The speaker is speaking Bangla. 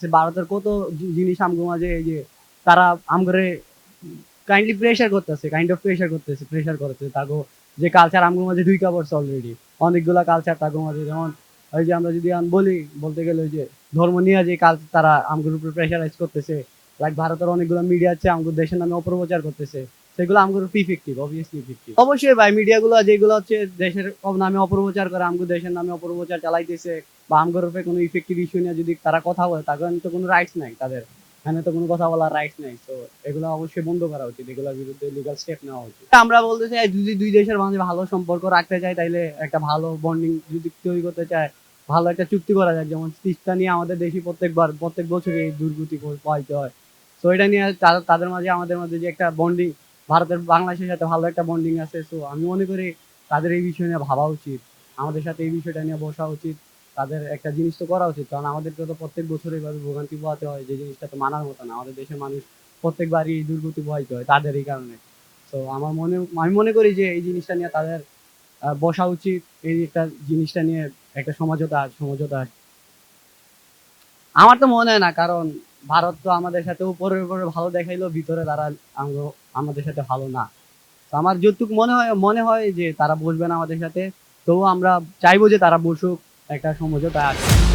যে ভারতের কত জিনিস আমগো মাঝে এই যে তারা আমগরে কাইন্ডলি প্রেশার করতেছে কাইন্ড অফ প্রেশার করতেছে প্রেশার করতেছে। তাগো যে কালচার আমগো মাঝে ঢুইকা পড়ছে অলরেডি অনেকগুলা কালচার তাগো মাঝে, যেমন ওই যে আমরা যদি বলি, বলতে গেলে ওই যে ধর্ম নিয়ে যে কালচার তারা আমগোর উপর প্রেশারাইজ করতেছে লাইক ভারতের অনেকগুলো মিডিয়া আছে, আমগো দেশের নামে অপপ্রচার করতেছে। সেগুলো আমগোর ইফেক্টিভ অবভিয়াসলি ইফেক্টিভ অবশ্যই ভাই মিডিয়াগুলো যেগুলো হচ্ছে দেশের নামে অপপ্রচার করে আমগো দেশের নামে অপপ্রচার চালাইতেছে বা আমগোর উপরে কোনো ইফেক্টিভ ইস্যু নিয়ে যদি তারা কথা বলে তাদের তো কোনো রাইটস নাই তাদের এখানে তো কোনো কথা বলার রাইটস নাই। তো এগুলো অবশ্যই বন্ধ করা উচিত এগুলোর বিরুদ্ধে লিগাল স্টেপ নেওয়া উচিত। আমরা বলতে চাই যদি দুই দেশের মাঝে ভালো সম্পর্ক রাখতে চাই তাইলে একটা ভালো বন্ডিং যদি তৈরি করতে চায় ভালো একটা চুক্তি করা যায় যেমন তিস্তা নিয়ে আমাদের দেশে প্রত্যেকবার প্রত্যেক বছরই দুর্গতি পাইতে হয়। তো এটা নিয়ে তাদের মাঝে আমাদের মাঝে যে একটা বন্ডিং ভারতের বাংলাদেশের সাথে ভালো একটা বন্ডিং আছে তো আমি মনে করি তাদের এই বিষয় নিয়ে ভাবা উচিত। আমাদের সাথে এই বিষয়টা নিয়ে বসা উচিত। তাদের একটা জিনিস তো করা উচিত, কারণ আমাদেরকে তো প্রত্যেক বছর এইভাবে ভোগান্তি পোহাতে হয়, যে জিনিসটা তো মানার মতো না। আমাদের দেশের মানুষ প্রত্যেকবারই দুর্গতি পোহাইতে হয় তাদের এই কারণে। তো আমার মনে, আমি মনে করি যে এই জিনিসটা নিয়ে তাদের বসা উচিত, এই একটা জিনিসটা নিয়ে একটা সমঝোতা সমঝোতা। আমার তো মনে হয় না, কারণ ভারত তো আমাদের সাথে উপরে উপরে ভালো দেখাইলো, ভিতরে তারা আমাদের সাথে ভালো না। তো আমার যতটুকু মনে হয় মনে হয় যে তারা বসবে না আমাদের সাথে, তবুও আমরা চাইব যে তারা বসুক, একটা সমঝোতা আছে